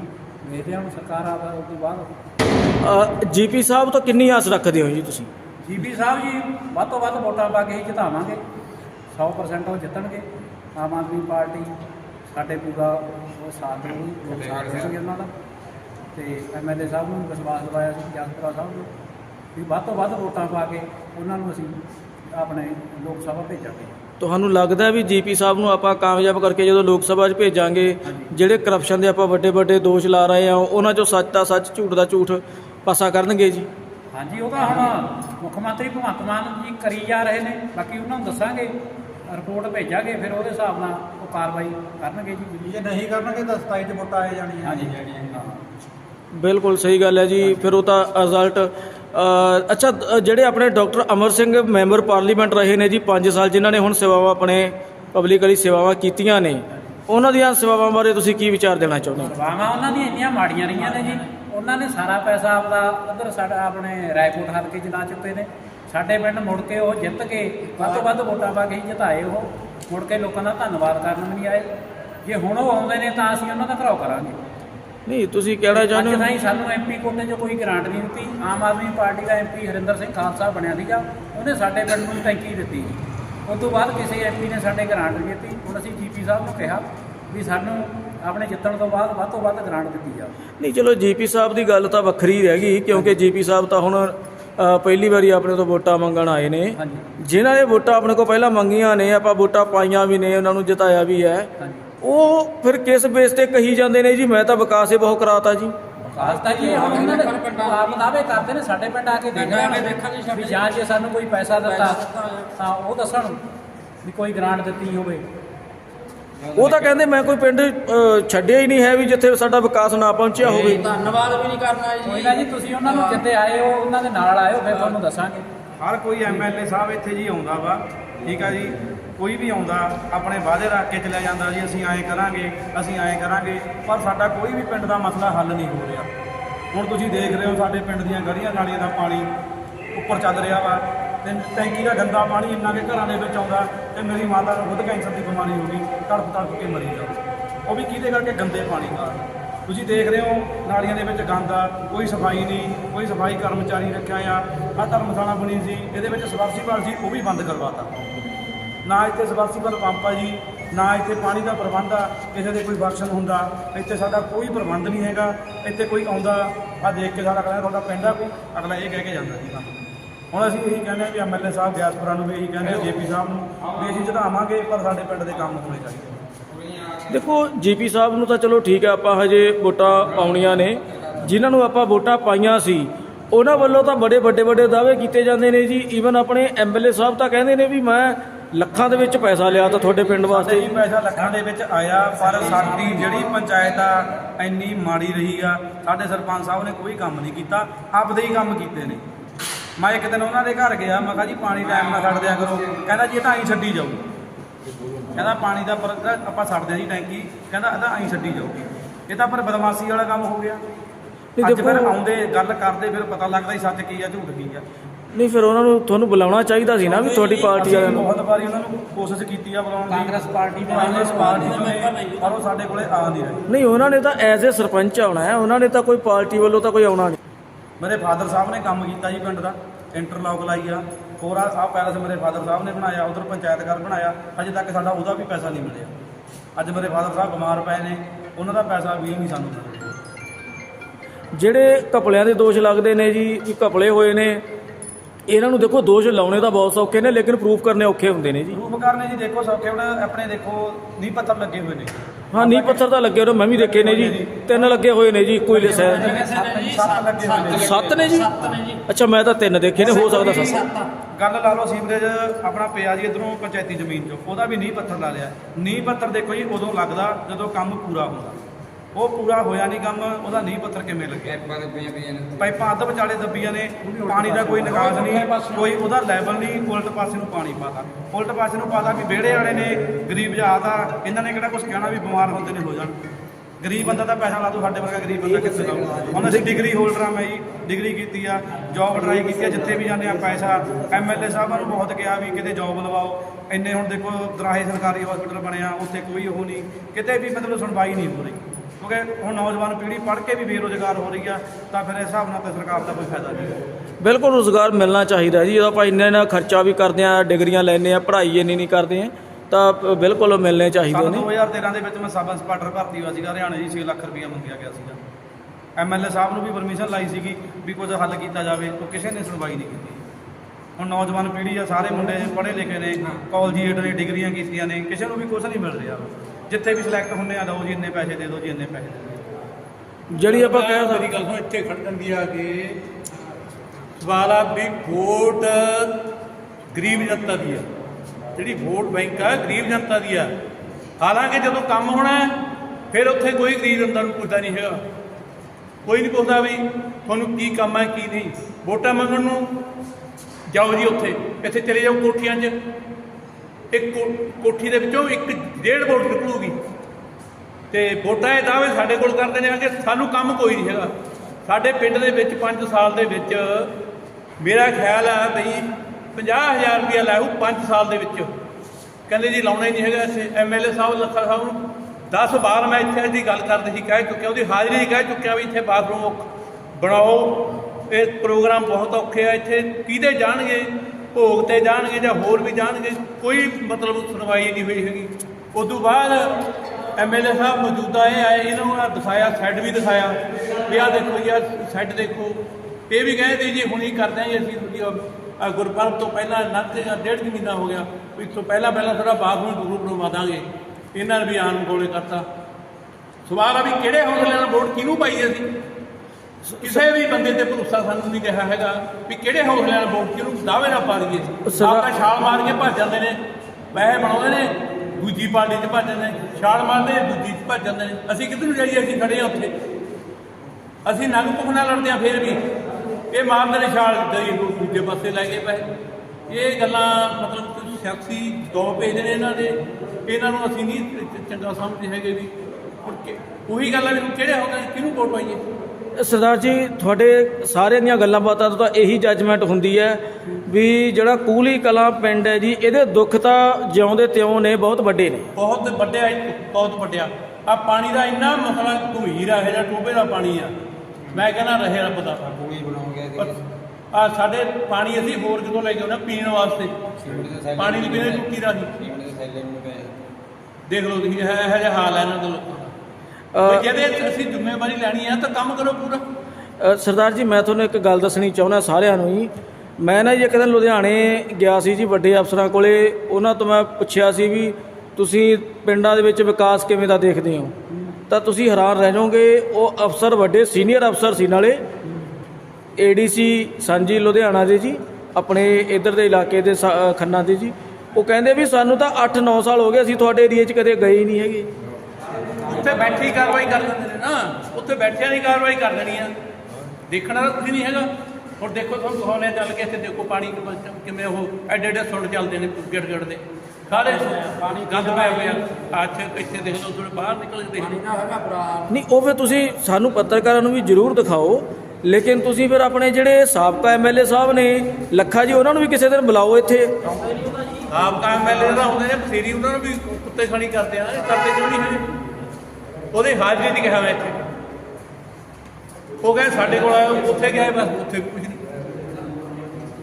ਵੇਖਦੇ ਹਾਂ ਹੁਣ ਸਰਕਾਰ ਆ ਉਸ ਤੋਂ ਬਾਅਦ ਜੀਪੀ ਸਾਹਿਬ ਤੋਂ ਕਿੰਨੀ ਆਸ ਰੱਖਦੇ ਹੋ ਜੀ ਤੁਸੀਂ? ਜੀਪੀ ਸਾਹਿਬ ਜੀ ਵੱਧ ਤੋਂ ਵੱਧ ਵੋਟਾਂ ਪਾ ਕੇ ਹੀ ਜਿਤਾਵਾਂਗੇ। 100% ਉਹ ਜਿੱਤਣਗੇ। ਆਮ ਆਦਮੀ ਪਾਰਟੀ ਸਾਡੇ ਪੂਰਾ ਉਹ ਸਾਥ ਦੇਊਗੀ ਲੋਕ ਸਾਥ ਦੇਣਗੇ ਉਹਨਾਂ ਦਾ। ਤੇ ਐਮਐਲਏ ਸਾਹਿਬ ਨੂੰ ਵਿਸ਼ਵਾਸ ਦਿਵਾਇਆ ਸੀ ਜਸਪੁਰਾ ਸਾਹਿਬ ਨੂੰ ਵੀ ਵੱਧ ਤੋਂ ਵੱਧ ਵੋਟਾਂ ਪਾ ਕੇ ਉਹਨਾਂ ਨੂੰ ਅਸੀਂ ਆਪਣੇ ਲੋਕ ਸਭਾ ਭੇਜਾਂਗੇ। ਤੁਹਾਨੂੰ ਲੱਗਦਾ ਵੀ ਜੀਪੀ ਸਾਹਿਬ ਨੂੰ ਆਪਾਂ ਕਾਮਯਾਬ ਕਰਕੇ ਜਦੋਂ ਲੋਕ ਸਭਾ 'ਚ ਭੇਜਾਂਗੇ ਜਿਹੜੇ ਕਰਪਸ਼ਨ ਦੇ ਆਪਾਂ ਵੱਡੇ ਵੱਡੇ ਦੋਸ਼ ਲਾ ਰਹੇ ਆ ਉਹਨਾਂ 'ਚੋਂ ਸੱਚ ਦਾ ਸੱਚ ਝੂਠ ਦਾ ਝੂਠ ਪਾਸਾ ਕਰਨਗੇ ਜੀ। ਹਾਂਜੀ ਉਹ ਤਾਂ ਹੁਣ ਮੁੱਖ ਮੰਤਰੀ ਭਗਵੰਤ ਮਾਨ ਜੀ ਕਰੀ ਜਾ ਰਹੇ ਨੇ ਬਾਕੀ ਉਹਨਾਂ ਨੂੰ ਦੱਸਾਂਗੇ ਰਿਪੋਰਟ ਭੇਜਾਂਗੇ ਫਿਰ ਉਹਦੇ ਹਿਸਾਬ ਨਾਲ ਉਹ ਕਾਰਵਾਈ ਕਰਨਗੇ ਜੀ। ਜੇ ਨਹੀਂ ਕਰਨਗੇ ਤਾਂ 27 ਚ ਵੋਟਾਂ ਆ ਜਾਣੀਆਂ। ਹਾਂਜੀ ਹਾਂ ਬਿਲਕੁਲ ਸਹੀ ਗੱਲ ਹੈ ਜੀ ਫਿਰ ਉਹ ਤਾਂ ਰਿਜ਼ਲਟ ਅੱਛਾ ਜਿਹੜੇ ਆਪਣੇ doctor Amar Singh member parliament ਰਹੇ ਨੇ ਜੀ 5 ਸਾਲ ਜਿਨ੍ਹਾਂ ਨੇ ਹੁਣ ਸੇਵਾਵਾਂ ਆਪਣੇ ਪਬਲਿਕ ਪਬਲਿਕਲੀ ਸੇਵਾਵਾਂ ਕੀਤੀਆਂ ਨੇ, ਉਹਨਾਂ ਦੀਆਂ ਸੇਵਾਵਾਂ ਬਾਰੇ ਤੁਸੀਂ ਕੀ ਵਿਚਾਰ ਦੇਣਾ ਚਾਹੁੰਦੇ ਹੋ? ਸੇਵਾਵਾਂ ਉਹਨਾਂ ਦੀਆਂ ਇੰਨੀਆਂ ਮਾੜੀਆਂ ਰਹੀਆਂ ਨੇ ਜੀ, ਉਹਨਾਂ ਨੇ ਸਾਰਾ ਪੈਸਾ ਆਪਦਾ ਉਧਰ ਸਾਡਾ ਆਪਣੇ ਰਾਏਕੋਟ ਹਲਕੇ 'ਚ ਲਾ ਚੁੱਕੇ ਨੇ। ਸਾਡੇ ਪਿੰਡ ਮੁੜ ਕੇ ਉਹ ਜਿੱਤ ਕੇ ਵੱਧ ਤੋਂ ਵੱਧ ਵੋਟਾਂ ਪਾ ਕੇ ਜਿਤਾਏ ਉਹ, ਮੁੜ ਕੇ ਲੋਕਾਂ ਦਾ ਧੰਨਵਾਦ ਕਰਨ ਵੀ ਆਏ। ਜੇ ਹੁਣ ਉਹ ਆਉਂਦੇ ਨੇ ਤਾਂ ਅਸੀਂ ਉਹਨਾਂ ਦਾ ਘਰਾਓ ਕਰਾਂਗੇ। ਨਹੀਂ ਤੁਸੀਂ ਕਹਿਣਾ ਅੱਜ ਚਾਹੁੰਦੇ ਹੋ? ਤਾਈਂ ਸਾਨੂੰ ਐਮਪੀ ਕੋਟੇ 'ਚ ਕੋਈ ਗ੍ਰਾਂਟ ਨਹੀਂ ਦਿੱਤੀ। ਆਮ ਆਦਮੀ ਪਾਰਟੀ ਦਾ ਐਮਪੀ ਹਰਿੰਦਰ ਸਿੰਘ ਖਾਲਸਾ ਬਣਿਆ ਸੀਗਾ। ਉਹਨੇ ਸਾਡੇ ਪਿੰਡ ਨੂੰ ਟੈਂਕੀ ਦਿੱਤੀ। ਉਸ ਤੋਂ ਬਾਅਦ ਕਿਸੇ ਐਮਪੀ ਨੇ ਸਾਡੇ ਗ੍ਰਾਂਟ ਨਹੀਂ ਦਿੱਤੀ। ਹੁਣ ਅਸੀਂ ਜੀਪੀ ਸਾਹਿਬ ਨੂੰ ਕਿਹਾ ਵੀ ਸਾਨੂੰ ਆਪਣੇ ਜਿੱਤਣ ਤੋਂ ਬਾਅਦ ਵੱਧ ਤੋਂ ਵੱਧ ਗ੍ਰਾਂਟ ਦਿੱਤੀ ਜਾਵੇ। ਨਹੀਂ ਚਲੋ ਜੀਪੀ ਸਾਹਿਬ ਦੀ ਗੱਲ ਤਾਂ ਵੱਖਰੀ ਰਹਿ ਗਈ ਕਿਉਂਕਿ ਜੀਪੀ ਸਾਹਿਬ ਤਾਂ ਹੁਣ ਅ, ਪਹਿਲੀ ਵਾਰੀ ਆਪਣੇ ਤੋਂ ਵੋਟਾਂ ਮੰਗਣ ਆਏ ਨੇ। ਹਾਂਜੀ। ਜਿਨ੍ਹਾਂ ਨੇ ਵੋਟਾਂ ਆਪਣੇ ਕੋਲ ਪਹਿਲਾਂ ਮੰਗੀਆਂ ਨੇ ਆਪਾਂ ਵੋਟਾਂ ਪਾਈਆਂ ਵੀ ਨੇ ਉਹਨਾਂ ਨੂੰ ਜਿਤਾਇਆ ਵੀ ਹੈ। ਹਾਂਜੀ। ਉਹ ਫਿਰ ਕਿਸ ਬੇਸ ਤੇ ਕਹੀ ਜਾਂਦੇ ਨੇ ਜੀ? ਮੈਂ ਤਾਂ ਵਿਕਾਸ ਹੀ ਬਹੁਤ ਕਰਾਤਾ ਜੀ। ਤਾਂ ਜੀ ਹੁਣ ਇਹਨਾਂ ਦੇ ਆਪ ਦਾਅਵੇ ਕਰਦੇ ਨੇ ਸਾਡੇ ਪਿੰਡ ਆ ਕੇ ਦੇਖਣ ਵੀ ਜਾਂ ਜੇ ਸਾਨੂੰ ਕੋਈ ਪੈਸਾ ਦਿੱਤਾ ਤਾਂ ਉਹ ਦੱਸਣ ਵੀ ਕੋਈ ਗ੍ਰਾਂਟ ਦਿੱਤੀ ਹੋਵੇ। ਉਹ ਤਾਂ ਕਹਿੰਦੇ ਮੈਂ ਕੋਈ ਪਿੰਡ ਛੱਡਿਆ ਹੀ ਨਹੀਂ ਹੈ ਵੀ ਜਿੱਥੇ ਸਾਡਾ ਵਿਕਾਸ ਨਾ ਪਹੁੰਚਿਆ ਹੋਵੇ। ਧੰਨਵਾਦ ਵੀ ਨਹੀਂ ਕਰਨਾ ਕੋਈ ਜੀ ਨਾ ਜੀ ਤੁਸੀਂ ਉਹਨਾਂ ਨੂੰ ਜਿੱਤੇ ਆਏ ਹੋ ਉਹਨਾਂ ਦੇ ਨਾਲ ਆਇਓ ਫਿਰ ਤੁਹਾਨੂੰ ਦੱਸਾਂਗੇ। ਹਰ ਕੋਈ ਐਮਐਲਏ ਸਾਹਿਬ ਇੱਥੇ ਜੀ ਆਉਂਦਾ ਵਾ ਠੀਕ ਆ ਜੀ? ਕੋਈ ਵੀ ਆਉਂਦਾ, ਆਪਣੇ ਵਾਅਦੇ ਰੱਖ ਕੇ ਚਲਿਆ ਜਾਂਦਾ ਜੀ, ਅਸੀਂ ਐਂ ਕਰਾਂਗੇ, ਅਸੀਂ ਐਂ ਕਰਾਂਗੇ, ਪਰ ਸਾਡਾ ਕੋਈ ਵੀ ਪਿੰਡ ਦਾ ਮਸਲਾ ਹੱਲ ਨਹੀਂ ਹੋ ਰਿਹਾ। ਹੁਣ ਤੁਸੀਂ ਦੇਖ ਰਹੇ ਹੋ ਸਾਡੇ ਪਿੰਡ ਦੀਆਂ ਗਲੀਆਂ ਨਾਲੀਆਂ ਦਾ ਪਾਣੀ ਉੱਪਰ ਚੱਲ ਰਿਹਾ ਵਾ, ਤੇ ਟੈਂਕੀ ਦਾ ਗੰਦਾ ਪਾਣੀ ਇੰਨਾ ਕਿ ਘਰਾਂ ਦੇ ਵਿੱਚ ਆਉਂਦਾ, ਤੇ ਮੇਰੀ ਮਾਤਾ ਨੂੰ ਖੁਦ ਕੈਂਸਰ ਦੀ ਬਿਮਾਰੀ ਹੋ ਗਈ ਤੜਪ ਤੜਪ ਕੇ ਮਰੀ ਜਾ ਉਹ ਵੀ ਕਿਹਦੇ ਕਰਕੇ ਗੰਦੇ ਪਾਣੀ ਨਾਲ? ਤੁਸੀਂ ਦੇਖ ਰਹੇ ਹੋ ਨਾਲੀਆਂ ਦੇ ਵਿੱਚ ਗੰਦ ਆ, ਕੋਈ ਸਫ਼ਾਈ ਨਹੀਂ, ਕੋਈ ਸਫ਼ਾਈ ਕਰਮਚਾਰੀ ਰੱਖਿਆ ਆ ਆ ਧਰਮਸ਼ਾਲਾ ਬਣੀ ਸੀ, ਇਹਦੇ ਵਿੱਚ ਸਬਰਸੀਬਲ ਸੀ ਉਹ ਵੀ ਬੰਦ ਕਰਵਾਤਾ। ਨਾ ਇੱਥੇ ਸਬਰਸੀਬਲ ਪੰਪ ਆ ਜੀ ਨਾ ਇੱਥੇ ਪਾਣੀ ਦਾ ਪ੍ਰਬੰਧ ਆ ਕਿਸੇ ਦੇ ਕੋਈ ਬਖਸ਼ਨ ਹੁੰਦਾ ਇੱਥੇ ਸਾਡਾ ਕੋਈ ਪ੍ਰਬੰਧ ਨਹੀਂ ਹੈਗਾ ਇੱਥੇ ਕੋਈ ਆਉਂਦਾ ਆ ਦੇਖ ਕੇ ਸਾਡਾ ਕਹਿੰਦਾ ਤੁਹਾਡਾ ਪਿੰਡ ਆ ਕੋਈ ਅਗਲਾ ਇਹ ਕਹਿ ਕੇ ਜਾਂਦਾ ਸੀ ਸਾਨੂੰ। ਹੁਣ ਅਸੀਂ ਇਹੀ ਕਹਿੰਦੇ ਆ ਵੀ ਐਮਐਲਏ ਸਾਹਿਬ ਗਿਆਸਪੁਰਾ ਨੂੰ ਵੀ ਇਹੀ ਕਹਿੰਦੇ ਜੇਪੀ ਸਾਹਿਬ ਨੂੰ ਵੀ ਅਸੀਂ ਜਿਤਾਵਾਂਗੇ ਪਰ ਸਾਡੇ ਪਿੰਡ ਦੇ ਕੰਮ ਹੋਣੇ ਚਾਹੀਦੇ ਦੇਖੋ ਜੀਪੀ ਸਾਹਿਬ ਨੂੰ ਤਾਂ ਚਲੋ ਠੀਕ ਹੈ ਆਪਾਂ ਹਜੇ ਵੋਟਾਂ ਪਾਉਣੀਆਂ ਨੇ। ਜਿਨ੍ਹਾਂ ਨੂੰ ਆਪਾਂ ਵੋਟਾਂ ਪਾਈਆਂ ਸੀ ਉਹਨਾਂ ਵੱਲੋਂ ਤਾਂ ਬੜੇ ਵੱਡੇ ਵੱਡੇ ਦਾਅਵੇ ਕੀਤੇ ਜਾਂਦੇ ਨੇ ਜੀ। ਈਵਨ ਆਪਣੇ ਐਮਐਲਏ ਸਾਹਿਬ ਤਾਂ ਕਹਿੰਦੇ ਨੇ ਵੀ ਮੈਂ ਲੱਖਾਂ ਦੇ ਵਿੱਚ ਪੈਸਾ ਲਿਆ ਤਾਂ ਤੁਹਾਡੇ ਪਿੰਡ ਵਾਸਤੇ? ਸਹੀ ਪੈਸਾ ਲੱਖਾਂ ਦੇ ਵਿੱਚ ਆਇਆ ਪਰ ਸਾਡੀ ਜਿਹੜੀ ਪੰਚਾਇਤ ਆ ਇੰਨੀ ਮਾੜੀ ਰਹੀ ਆ ਸਾਡੇ ਸਰਪੰਚ ਸਾਹਿਬ ਨੇ ਕੋਈ ਕੰਮ ਨਹੀਂ ਕੀਤਾ ਆਪਦੇ ਹੀ ਕੰਮ ਕੀਤੇ ਨੇ। ਮੈਂ ਇੱਕ ਦਿਨ ਉਹਨਾਂ ਦੇ ਘਰ ਗਿਆ ਮੈਂ ਕਿਹਾ ਜੀ ਪਾਣੀ ਟਾਈਮ ਨਾਲ ਛੱਡ ਦਿਆ ਕਰੋ। ਕਹਿੰਦਾ ਜੀ ਇਹ ਤਾਂ ਐਂ ਛੱਡੀ ਜਾਊ ਕਹਿੰਦਾ ਪਾਣੀ ਦਾ ਪਰ ਆਪਾਂ ਛੱਡਦੇ ਆ ਜੀ ਟੈਂਕੀ। ਕਹਿੰਦਾ ਇਹ ਤਾਂ ਐਂ ਛੱਡੀ ਜਾਊਗੀ। ਇਹ ਤਾਂ ਪਰ ਬਦਮਾਸ਼ੀ ਵਾਲਾ ਕੰਮ ਹੋ ਗਿਆ। ਅੱਜ ਫਿਰ ਆਉਂਦੇ ਗੱਲ ਕਰਦੇ ਫਿਰ ਪਤਾ ਲੱਗਦਾ ਹੀ ਸੱਚ ਕੀ ਆ ਝੂਠ ਕੀ ਆ। ਨਹੀਂ ਫਿਰ ਉਹਨਾਂ ਨੂੰ ਤੁਹਾਨੂੰ ਬੁਲਾਉਣਾ ਚਾਹੀਦਾ ਸੀ ਨਾ ਵੀ ਤੁਹਾਡੀ ਪਾਰਟੀ ਵਾਲਿਆਂ ਨੂੰ। ਬਹੁਤ ਵਾਰੀ ਉਹਨਾਂ ਨੂੰ ਕੋਸ਼ਿਸ਼ ਕੀਤੀ ਆ ਬੁਲਾਉਣ ਦੀ। ਕਾਂਗਰਸ ਪਾਰਟੀ ਦੇ ਕਾਂਗਰਸ ਪਾਰਟੀ ਦੇ ਮੈਂਬਰ ਨਹੀਂ। ਪਰ ਉਹ ਸਾਡੇ ਕੋਲੇ ਆ ਨਹੀਂ ਰਹੇ। ਨਹੀਂ ਉਹਨਾਂ ਨੇ ਤਾਂ ਐਜ਼ ਅ ਸਰਪੰਚ ਆਉਣਾ ਹੈ ਉਹਨਾਂ ਨੇ ਤਾਂ ਕੋਈ ਪਾਰਟੀ ਵੱਲੋਂ ਤਾਂ ਕੋਈ ਆਉਣਾ ਨਹੀਂ। ਮੇਰੇ ਫਾਦਰ ਸਾਹਿਬ ਨੇ ਕੰਮ ਕੀਤਾ ਜੀ ਪਿੰਡ ਦਾ ਇੰਟਰਲੌਕ ਲਾਈ ਆ। ਹੋਰ ਆ ਆਹ ਪੈਲਸ ਮੇਰੇ ਫਾਦਰ ਸਾਹਿਬ ਨੇ ਬਣਾਇਆ ਉਧਰ ਪੰਚਾਇਤ ਘਰ ਬਣਾਇਆ। ਅਜੇ ਤੱਕ ਸਾਡਾ ਉਹਦਾ ਵੀ ਪੈਸਾ ਨਹੀਂ ਮਿਲਿਆ। ਅੱਜ ਮੇਰੇ ਫਾਦਰ ਸਾਹਿਬ ਬਿਮਾਰ ਪਏ ਨੇ ਉਹਨਾਂ ਦਾ ਪੈਸਾ ਵੀ ਨਹੀਂ ਸਾਨੂੰ ਮਿਲ ਰਿਹਾ ਜਿਹੜੇ ਕਪਲਿਆਂ ਦੇ ਦੋਸ਼ ਲੱਗਦੇ ਨੇ ਜੀ ਵੀ ਕਪਲੇ ਹੋਏ ਨੇ ਇਹਨਾਂ ਨੂੰ ਦੇਖੋ ਦੋਸ਼ ਲਾਉਣੇ ਤਾਂ ਬਹੁਤ ਸੌਖੇ ਨੇ ਲੇਕਿਨ ਪ੍ਰੂਫ ਕਰਨੇ ਔਖੇ ਹੁੰਦੇ ਨੇ ਜੀ। ਪ੍ਰੂਫ ਕਰਨੇ ਜੀ ਦੇਖੋ ਸੌਖੇ ਹੁਣ ਆਪਣੇ ਦੇਖੋ ਨੀਂਹ ਪੱਥਰ ਲੱਗੇ ਹੋਏ ਨੇ। ਹਾਂ ਨੀਂਹ ਪੱਥਰ ਤਾਂ ਲੱਗੇ ਹੋਏ ਨੇ, ਮੈਂ ਵੀ ਦੇਖੇ ਨੇ ਜੀ। ਤਿੰਨ ਲੱਗੇ ਹੋਏ ਨੇ ਜੀ ਕੋਈ ਲਿਸਾ ਸੱਤ ਲੱਗੇ ਹੋਏ ਨੇ ਸੱਤ ਨੇ ਜੀ। ਅੱਛਾ ਮੈਂ ਤਾਂ ਤਿੰਨ ਦੇਖੇ ਨੇ ਹੋ ਸਕਦਾ ਸੱਤ। ਗੱਲ ਲਾ ਲਓ ਸੀਵਰੇਜ ਆਪਣਾ ਪਿਆ ਜੀ ਇਧਰੋਂ ਪੰਚਾਇਤੀ ਜ਼ਮੀਨ ਚੋਂ। ਉਹਦਾ ਵੀ ਨੀਂਹ ਪੱਥਰ ਲਾ ਲਿਆ। ਨੀਂਹ ਪੱਥਰ ਦੇਖੋ ਜੀ ਉਦੋਂ ਲੱਗਦਾ ਜਦੋਂ ਕੰਮ ਪੂਰਾ ਹੁੰਦਾ। ਉਹ ਪੂਰਾ ਹੋਇਆ ਨਹੀਂ ਕੰਮ ਉਹਦਾ ਨੀਂਹ ਪੱਥਰ ਕਿਵੇਂ ਲੱਗਿਆ ਪਾਈਪਾਂ ਅੱਧ ਵਿਚਾਲੇ ਦੱਬੀਆਂ ਨੇ ਪਾਣੀ ਦਾ ਕੋਈ ਨਿਕਾਸ ਨਹੀਂ ਕੋਈ ਉਹਦਾ ਲੈਵਲ ਨਹੀਂ ਉਲਟ ਪਾਸੇ ਨੂੰ ਪਾਣੀ ਪਾਤਾ। ਉਲਟ ਪਾਸੇ ਨੂੰ ਪਾਤਾ ਵੀ ਵਿਹੜੇ ਵਾਲੇ ਨੇ ਗਰੀਬ ਜਾਤ ਆ ਇਹਨਾਂ ਨੇ ਕਿਹੜਾ ਕੁਝ ਕਹਿਣਾ ਵੀ ਬਿਮਾਰ ਹੁੰਦੇ ਨੇ ਹੋ ਜਾਣ। ਗਰੀਬ ਬੰਦਾ ਤਾਂ ਪੈਸਾ ਲਾ ਦੋ ਸਾਡੇ ਵਰਗਾ ਗਰੀਬ ਬੰਦਾ ਕਿੱਥੇ ਲਾਊਗਾ ਹੁਣ ਅਸੀਂ ਡਿਗਰੀ ਹੋਲਡਰ ਆ ਮੈਂ ਜੀ ਡਿਗਰੀ ਕੀਤੀ ਆ ਜੌਬ ਟਰਾਈ ਕੀਤੀ ਆ ਜਿੱਥੇ ਵੀ ਜਾਂਦੇ ਆ ਪੈਸਾ। ਐਮਐਲਏ ਸਾਹਿਬਾਂ ਨੂੰ ਬਹੁਤ ਕਿਹਾ ਵੀ ਕਿਤੇ ਜੌਬ ਲਵਾਓ। ਇੰਨੇ ਹੁਣ ਦੇਖੋ ਦਰਾਹੇ ਸਰਕਾਰੀ ਹਸਪੀਟਲ ਬਣਿਆ ਉੱਥੇ ਕੋਈ ਉਹ ਨਹੀਂ ਕਿਤੇ ਵੀ ਮਤਲਬ ਸੁਣਵਾਈ ਨਹੀਂ ਹੋ ਰਹੀ। ਕਿਉਂਕਿ ਹੁਣ ਨੌਜਵਾਨ ਪੀੜ੍ਹੀ ਪੜ੍ਹ ਕੇ ਵੀ ਬੇਰੁਜ਼ਗਾਰ ਹੋ ਰਹੀ ਆ ਤਾਂ ਫਿਰ ਇਸ ਹਿਸਾਬ ਨਾਲ ਤਾਂ ਸਰਕਾਰ ਦਾ ਕੋਈ ਫਾਇਦਾ ਨਹੀਂ ਬਿਲਕੁਲ ਰੋਜ਼ਗਾਰ ਮਿਲਣਾ ਚਾਹੀਦਾ ਜੀ। ਜਦੋਂ ਆਪਾਂ ਇੰਨਾ ਇੰਨਾ ਖਰਚਾ ਵੀ ਕਰਦੇ ਆ ਡਿਗਰੀਆਂ ਲੈਂਦੇ ਆ ਪੜ੍ਹਾਈ ਇੰਨੀ ਨਹੀਂ ਕਰਦੇ ਆ ਤਾਂ ਬਿਲਕੁਲ ਮਿਲਣੇ ਚਾਹੀਦੇ ਨੇ। 2013 ਦੇ ਵਿੱਚ ਮੈਂ ਸਬ ਇੰਸਪੈਕਟਰ ਭਰਤੀ ਹੋਇਆ ਸੀਗਾ ਹਰਿਆਣੇ ਜੀ 6 ਲੱਖ ਰੁਪਇਆ ਮੰਗਿਆ ਗਿਆ ਸੀਗਾ। ਐਮਐਲਏ ਸਾਹਿਬ ਨੂੰ ਵੀ ਪਰਮਿਸ਼ਨ ਲਾਈ ਸੀਗੀ ਵੀ ਕੁਝ ਹੱਲ ਕੀਤਾ ਜਾਵੇ ਉਹ ਕਿਸੇ ਨੇ ਸੁਣਵਾਈ ਨਹੀਂ ਕੀਤੀ। ਹੁਣ ਨੌਜਵਾਨ ਪੀੜ੍ਹੀ ਆ ਸਾਰੇ ਮੁੰਡੇ ਪੜ੍ਹੇ ਲਿਖੇ ਨੇ ਕਾਲਜੀਏਟ ਨੇ ਡਿਗਰੀਆਂ ਕੀਤੀਆਂ ਨੇ ਕਿਸੇ ਨੂੰ ਵੀ ਕੁਝ ਨਹੀਂ ਮਿਲ ਰਿਹਾ। ਜਿੱਥੇ ਵੀ ਸਿਲੈਕਟ ਹੁੰਦੇ ਆ ਲਓ ਜੀ ਇੰਨੇ ਪੈਸੇ ਦੇ ਦਿਓ ਜੀ ਇੰਨੇ ਪੈਸੇ ਦੇ ਦਿਓ ਜਿਹੜੀ ਆਪਾਂ ਕਹਿ ਮੇਰੀ ਸਕਦੇ ਗੱਲ ਸੁਣ ਇੱਥੇ ਖੜ ਜਾਂਦੀ ਆ ਕਿ ਸਵਾਲ ਆ ਵੀ ਵੋਟ ਗਰੀਬ ਜਨਤਾ ਦੀ ਆ। ਜਿਹੜੀ ਵੋਟ ਬੈਂਕ ਆ ਗਰੀਬ ਜਨਤਾ ਦੀ ਆ। ਹਾਲਾਂਕਿ ਜਦੋਂ ਕੰਮ ਹੋਣਾ ਹੈ, ਫਿਰ ਉੱਥੇ ਕੋਈ ਗਰੀਬ ਜਨਤਾ ਨੂੰ ਪੁੱਛਦਾ ਨਹੀਂ ਹੈਗਾ। ਕੋਈ ਨਹੀਂ ਪੁੱਛਦਾ ਵੀ ਤੁਹਾਨੂੰ ਕੀ ਕੰਮ ਹੈ ਕੀ ਨਹੀਂ। ਵੋਟਾਂ ਮੰਗਣ ਨੂੰ ਜਾਓ ਜੀ ਉੱਥੇ ਇੱਥੇ ਚਲੇ ਜਾਓ ਕੋਠੀਆਂ 'ਚ। ਇੱਕ ਕੋਠੀ ਦੇ ਵਿੱਚੋਂ ਇੱਕ ਡੇਢ ਵੋਟ ਨਿਕਲੂਗੀ। ਤੇ ਵੋਟਾਂ ਇਹ ਦਾਅਵੇ ਸਾਡੇ ਕੋਲ ਕਰਦੇ ਨੇ ਕਿ ਸਾਨੂੰ ਕੰਮ ਕੋਈ ਨਹੀਂ ਹੈਗਾ। ਸਾਡੇ ਪਿੰਡ ਦੇ ਵਿੱਚ 5 ਸਾਲ ਦੇ ਵਿੱਚ ਮੇਰਾ ਖਿਆਲ ਆ ਬਈ 50000 ਰੁਪਇਆ ਲਾਉ 5 ਸਾਲ ਦੇ ਵਿੱਚ। ਕਹਿੰਦੇ ਜੀ ਲਾਉਣਾ ਹੀ ਨਹੀਂ ਹੈਗਾ ਇੱਥੇ। ਐਮਐਲਏ ਸਾਹਿਬ, ਲੱਖਾ ਸਾਹਿਬ ਨੂੰ 10 ਵਾਰ ਮੈਂ ਇੱਥੇ ਦੀ ਗੱਲ ਕਰਦੇ ਸੀ, ਕਹਿ ਚੁੱਕਿਆ, ਉਹਦੀ ਹਾਜ਼ਰੀ 'ਚ ਕਹਿ ਚੁੱਕਿਆ ਵੀ ਇੱਥੇ ਬਾਥਰੂਮ ਬਣਾਓ। ਇਹ ਪ੍ਰੋਗਰਾਮ ਬਹੁਤ ਔਖੇ ਆ, ਇੱਥੇ ਕਿਹਦੇ ਜਾਣਗੇ? ਭੋਗ ਤੇ ਜਾਣਗੇ ਜਾਂ ਹੋਰ ਵੀ ਜਾਣਗੇ, ਕੋਈ ਮਤਲਬ ਸੁਣਵਾਈ ਨਹੀਂ ਹੋਈ ਹੈਗੀ। ਉਸ ਤੋਂ ਬਾਅਦ ਐਮਐਲਏ ਸਾਹਿਬ ਮੌਜੂਦਾ ਇਹ ਆਏ, ਇਹਨਾਂ ਨੂੰ ਆਹ ਦਿਖਾਇਆ ਸੈੱਟ ਵੀ ਦਿਖਾਇਆ, ਵੀ ਆਹ ਦੇਖੋ ਜੀ ਆ ਸੈੱਟ ਦੇਖੋ। ਇਹ ਵੀ ਕਹਿੰਦੇ ਜੀ, ਹੁਣ ਹੀ ਕਰਦੇ ਆਂ ਜੀ ਅਸੀਂ ਤੁਹਾਡੀ ਆਹ ਤੋਂ ਪਹਿਲਾਂ ਨੱਤ ਡੇਢ ਕੁ ਮਹੀਨਾ ਹੋ ਗਿਆ ਇਸ ਤੋਂ ਪਹਿਲਾਂ ਪਹਿਲਾਂ ਸਾਡਾ ਬਾਥਰੂਮ ਜ਼ਰੂਰ ਬਣਵਾ ਦਾਂਗੇ ਇਹਨਾਂ ਨੇ ਵੀ ਆਨ ਗੋਲੇ ਕਰਤਾ। ਸਵਾਲ ਆ ਵੀ ਕਿਹੜੇ ਹੌਸਲੇ ਨਾਲ ਵੋਟ ਕਿਹਨੂੰ ਪਾਈ ਅਸੀਂ? ਕਿਸੇ ਵੀ ਬੰਦੇ ਤੇ ਭਰੋਸਾ ਸਾਨੂੰ ਨਹੀਂ ਰਿਹਾ ਹੈਗਾ ਵੀ ਕਿਹੜੇ ਹੌਸਲੇ ਨਾਲ ਵੋਟ ਕਿਹਨੂੰ ਦਾਅਵੇ ਨਾਲ ਪਾ ਦਈਏ। ਆਪਦਾ ਛਾਲ ਮਾਰ ਕੇ ਭੱਜ ਜਾਂਦੇ ਨੇ ਪੈਸੇ ਬਣਾਉਂਦੇ ਨੇ ਦੂਜੀ ਪਾਰਟੀ 'ਚ ਭੱਜ ਜਾਂਦੇ ਨੇ ਛਾਲ ਮਾਰਦੇ ਨੇ ਦੂਜੀ 'ਚ ਭੱਜ ਜਾਂਦੇ ਨੇ। ਅਸੀਂ ਕਿੱਧਰ ਨੂੰ ਜਾਈਏ ਅਸੀਂ ਖੜੇ ਆ ਉੱਥੇ। ਅਸੀਂ ਨੰਗ ਭੁੱਖ ਨਾਲ ਲੜਦੇ ਆ ਫੇਰ ਵੀ। ਇਹ ਮਾਰਦੇ ਨੇ ਛਾਲ ਦਈ ਦੂਜੇ ਪਾਸੇ ਲੈ ਗਏ ਪਏ ਇਹ ਗੱਲਾਂ ਮਤਲਬ ਸਿਆਸੀ ਦੋ ਭੇਜਦੇ ਨੇ ਇਹਨਾਂ ਦੇ। ਇਹਨਾਂ ਨੂੰ ਅਸੀਂ ਨਹੀਂ ਚੰਗਾ ਸਮਝਦੇ ਹੈਗੇ ਵੀ। ਉਹੀ ਗੱਲ ਹੈ ਵੀ ਕਿਹੜੇ ਹੋ ਗਏ ਕਿਹਨੂੰ ਵੋਟ ਪਾਈਏ? ਸਰਦਾਰ ਜੀ ਤੁਹਾਡੇ ਸਾਰਿਆਂ ਦੀਆਂ ਗੱਲਾਂ ਬਾਤਾਂ ਤੋਂ ਤਾਂ ਇਹੀ ਜੱਜਮੈਂਟ ਹੁੰਦੀ ਹੈ ਵੀ ਜਿਹੜਾ ਕੂਲੀ ਕਲਾਂ ਪਿੰਡ ਹੈ ਜੀ ਇਹਦੇ ਦੁੱਖ ਤਾਂ ਜਿਉਂਦੇ ਤਿਉਂ ਨੇ ਬਹੁਤ ਵੱਡੇ ਨੇ। ਬਹੁਤ ਵੱਡਿਆ ਬਹੁਤ ਵੱਡਿਆ। ਆ ਪਾਣੀ ਦਾ ਇੰਨਾ ਮਸਲਾ ਗੰਭੀਰ ਆ ਇਹ ਜਿਹੜਾ ਟੋਬੇ ਦਾ ਪਾਣੀ ਆ। ਮੈਂ ਕਹਿੰਦਾ ਰਹੇ ਰੱਬ ਦਾ। ਆ ਸਾਡੇ ਪਾਣੀ ਅਸੀਂ ਹੋਰ ਕਿਤੋਂ ਲੈ ਕੇ ਆਉਣਾ ਪੀਣ ਵਾਸਤੇ। ਪਾਣੀ ਨਹੀਂ ਪੀਣੇ ਟੁੱਟੀ ਦਾ ਸੀ ਦੇਖ ਲਓ ਤੁਸੀਂ ਇਹ ਇਹੋ ਜਿਹਾ ਹਾਲ ਹੈ ਇਹਨਾਂ ਦਾ ਲੋਕਾਂ ਦਾ। ਜਿਹਦੇ ਅਸੀਂ ਜ਼ਿੰਮੇਵਾਰੀ ਲੈਣੀ ਹੈ ਤਾਂ ਕੰਮ ਕਰੋ ਪੂਰਾ। ਸਰਦਾਰ ਜੀ ਮੈਂ ਤੁਹਾਨੂੰ ਇੱਕ ਗੱਲ ਦੱਸਣੀ ਚਾਹੁੰਦਾ ਸਾਰਿਆਂ ਨੂੰ ਹੀ ਮੈਂ ਨਾ ਜੀ ਇੱਕ ਦਿਨ ਲੁਧਿਆਣੇ ਗਿਆ ਸੀ ਜੀ ਵੱਡੇ ਅਫਸਰਾਂ ਕੋਲੇ। ਉਹਨਾਂ ਤੋਂ ਮੈਂ ਪੁੱਛਿਆ ਸੀ ਵੀ ਤੁਸੀਂ ਪਿੰਡਾਂ ਦੇ ਵਿੱਚ ਵਿਕਾਸ ਕਿਵੇਂ ਦਾ ਦੇਖਦੇ ਹੋ? ਤਾਂ ਤੁਸੀਂ ਹੈਰਾਨ ਰਹਿ ਜਾਓਗੇ ਉਹ ਅਫਸਰ ਵੱਡੇ ਸੀਨੀਅਰ ਅਫਸਰ ਸੀ ਨਾਲੇ। ਏਡੀਸੀ ਸਾਂਝੀ ਲੁਧਿਆਣਾ ਦੇ ਜੀ ਆਪਣੇ ਇਧਰ ਦੇ ਇਲਾਕੇ ਦੇ ਖੰਨਾ ਦੇ ਜੀ। ਉਹ ਕਹਿੰਦੇ ਵੀ ਸਾਨੂੰ ਤਾਂ 8-9 ਸਾਲ ਹੋ ਗਏ ਅਸੀਂ ਤੁਹਾਡੇ ਏਰੀਏ 'ਚ ਕਦੇ ਗਏ ਹੀ ਨਹੀਂ ਹੈਗੇ। ਉੱਥੇ ਬੈਠੀ ਕਾਰਵਾਈ ਕਰ ਦਿੰਦੇ ਨੇ ਨਾ। ਉੱਥੇ ਬੈਠਿਆਂ ਦੀ ਕਾਰਵਾਈ ਕਰ ਦੇਣੀ ਆ। ਦੇਖਣਾ ਤਾਂ ਕੁਝ ਨਹੀਂ ਹੈਗਾ। ਹੁਣ ਦੇਖੋ ਤੁਹਾਨੂੰ ਦਿਖਾਉਂਦੇ ਆ ਚੱਲ ਕੇ ਇੱਥੇ ਦੇਖੋ ਪਾਣੀ ਕਿਵੇਂ- ਉਹ ਐਡੇ ਐਡੇ ਸੁੰਡ ਚੱਲਦੇ ਨੇ ਗਿੜ ਗਿੜ ਦੇ। ਸਾਰੇ ਪਾਣੀ ਗੰਦ ਪੈ ਹੋਇਆ ਅੱਛ ਇੱਥੇ ਦੇਖ ਲਓ ਥੋੜੇ ਬਾਹਰ ਨਿਕਲ ਕੇ ਦੇਖ ਲਓ। ਨਹੀਂ ਉਹ ਫਿਰ ਤੁਸੀਂ ਸਾਨੂੰ ਪੱਤਰਕਾਰਾਂ ਨੂੰ ਵੀ ਜ਼ਰੂਰ ਦਿਖਾਓ। ਲੇਕਿਨ ਤੁਸੀਂ ਫਿਰ ਆਪਣੇ ਜਿਹੜੇ ਸਾਬਕਾ ਐਮਐਲਏ ਸਾਹਿਬ ਨੇ ਲੱਖਾ ਜੀ ਉਹਨਾਂ ਨੂੰ ਵੀ ਕਿਸੇ ਦਿਨ ਬੁਲਾਓ ਇੱਥੇ। ਆਪ ਕਾ ਐਮਐਲਏ ਦਾ ਹੁੰਦੇ ਨੇ ਫੇਰੀ ਉਹਨਾਂ ਨੂੰ ਵੀ ਕੁੱਤੇ ਖਾਣੀ ਕਰਦੇ ਆ ਕਰਦੇ ਕਿਉਂ ਨਹੀਂ ਹੈ ਉਹਦੀ ਹਾਜ਼ਰੀ ਦੀ ਕਿਹਾ ਮੈਂ ਇੱਥੇ। ਉਹ ਕਹਿੰਦੇ ਸਾਡੇ ਕੋਲ ਆਇਓ ਉੱਥੇ ਗਏ ਬਸ ਉੱਥੇ ਵੀ ਕੁਝ ਨਹੀਂ।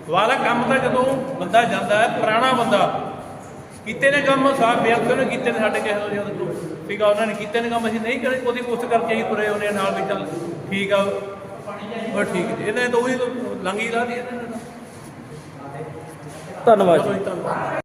ਸਵਾਲ ਹੈ ਕੰਮ ਤਾਂ ਜਦੋਂ ਬੰਦਾ ਜਾਂਦਾ ਹੈ ਪੁਰਾਣਾ ਬੰਦਾ ਕੀਤੇ ਨੇ ਕੰਮ ਸਾਫ਼ ਵਿਅਕਤੀ ਨੇ ਕੀਤੇ ਨੇ ਸਾਡੇ ਕਿਸੇ ਜਦੋਂ ਠੀਕ ਆ ਉਹਨਾਂ ਨੇ ਕੀਤੇ ਨੇ ਕੰਮ ਅਸੀਂ ਨਹੀਂ ਕਰੇ ਉਹਦੀ ਕੋਸ਼ਿਸ਼ ਕਰਕੇ ਹੀ ਤੁਰੇ ਉਹਨੇ ਨਾਲ ਵੀ ਚੱਲ ਠੀਕ ਆ। ਬਸ ਠੀਕ ਜੀ ਇਹਨੇ ਤਾਂ ਉਹੀ ਲੰਗੀ ਲਾ ਦੀ। ਧੰਨਵਾਦ ਜੀ, ਧੰਨਵਾਦ।